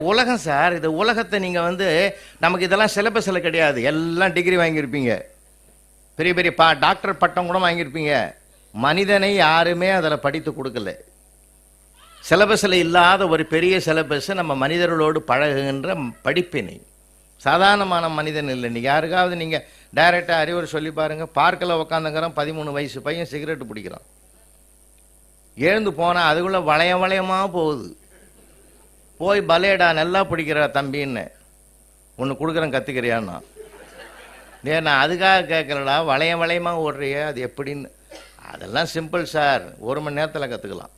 உலகம் சார் இது உலகத்தை நீங்கள் வந்து நமக்கு இதெல்லாம் சிலபஸில் கிடையாது. எல்லாம் டிகிரி வாங்கியிருப்பீங்க. பெரிய பெரிய பா டாக்டர் பட்டம் கூட வாங்கியிருப்பீங்க. மனிதனை யாருமே அதில் படித்து கொடுக்கல. சிலபஸில் இல்லாத ஒரு பெரிய சிலபஸ் நம்ம மனிதர்களோடு பழகுகின்ற படிப்பினை. சாதாரணமான மனிதன் இல்லை. நீங்கள் யாருக்காவது நீங்கள் டைரெக்டாக அறிவுரை சொல்லி பாருங்கள் பார்க்கில் உட்காந்துங்கிறோம் பதிமூணு வயசு பையன் சிகரெட் பிடிக்கிறான். எழுந்து போனால் அதுக்குள்ளே வளைய வளையமாக போகுது. போய் பலேடா நல்லா பிடிக்கிற தம்பின்னு. ஒன்று கொடுக்குறேன் கற்றுக்கிறியான்னா டே நான் அதுக்காக கேட்கலடா வளைய வளையமாக ஓடுறியே அது எப்படின்னு. அதெல்லாம் சிம்பிள் சார் ஒரு மணி நேரத்தில் கற்றுக்கலாம்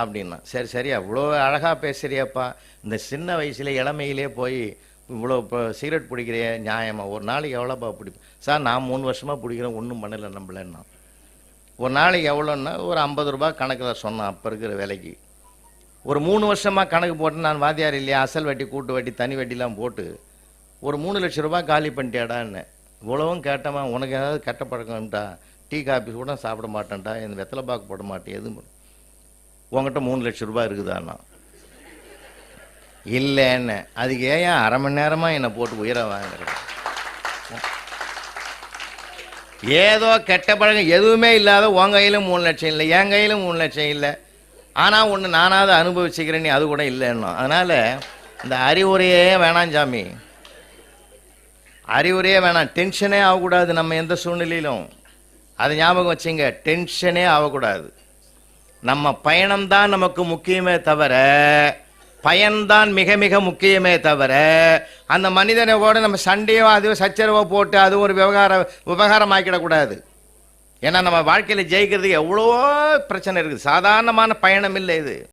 அப்படின்னா சரி சரி அவ்வளோ அழகாக பேசுகிறியப்பா இந்த சின்ன வயசுல இளமையிலே போய் இவ்வளோ இப்போ சிகரெட் பிடிக்கிறிய நியாயமாக ஒரு நாளைக்கு எவ்வளோப்பா பிடிப்பேன் சார் நான் மூணு வருஷமாக பிடிக்கிறேன் ஒன்றும் பண்ணலை நம்மளேன்னா ஒரு நாளைக்கு எவ்வளோன்னா ஒரு ஐம்பது ரூபா கணக்கில் சொன்னான் அப்போ இருக்கிற விலைக்கு. ஒரு மூணு வருஷமாக கணக்கு போட்டு நான் வாத்தியார் இல்லையா? அசல் வட்டி கூட்டு வட்டி தனி வட்டிலாம் போட்டு ஒரு மூணு லட்ச ரூபாய் காலி பண்ணிட்டேடான்னு இவ்வளவும் கேட்டமா உனக்கு ஏதாவது கெட்ட பழக்கம்ட்டா டீ காபி கூட சாப்பிட மாட்டேன்டா இந்த வெத்தலை பாக்கு போட மாட்டேன் எதுவும் உங்ககிட்ட மூணு லட்ச ரூபாய் இருக்குதாண்ணா? இல்லைன்னு அதுக்கு ஏன் அரை மணி நேரமாக என்னை போட்டு உயிரை வாங்குறேன் ஏதோ கெட்ட பழக்கம் எதுவுமே இல்லாத உன் கையிலும் மூணு லட்சம் இல்லை என் கையிலும் மூணு லட்சம் இல்லை. ஆனால் ஒன்று நானாவது அனுபவிச்சுக்கிறேன் நீ அது கூட இல்லைன்னா. அதனால் இந்த அறிவுரையே வேணாம் சாமி. அறிவுரையே வேணாம். டென்ஷனே ஆகக்கூடாது நம்ம எந்த சூழ்நிலையிலும். அதை ஞாபகம் வச்சுங்க டென்ஷனே ஆகக்கூடாது. நம்ம பயணம்தான் நமக்கு முக்கியமே தவிர பயன்தான் மிக மிக முக்கியமே தவிர அந்த மனிதனை கூட நம்ம சண்டையோ அதுவோ சச்சரவோ போட்டு அது ஒரு விவகார விவகாரம் ஆக்கிடக்கூடாது ஏன்னா நம்ம வாழ்க்கையில் ஜெயிக்கிறதுக்கு எவ்வளவோ பிரச்சனை இருக்குது. சாதாரணமான பயணம் இல்லை இது.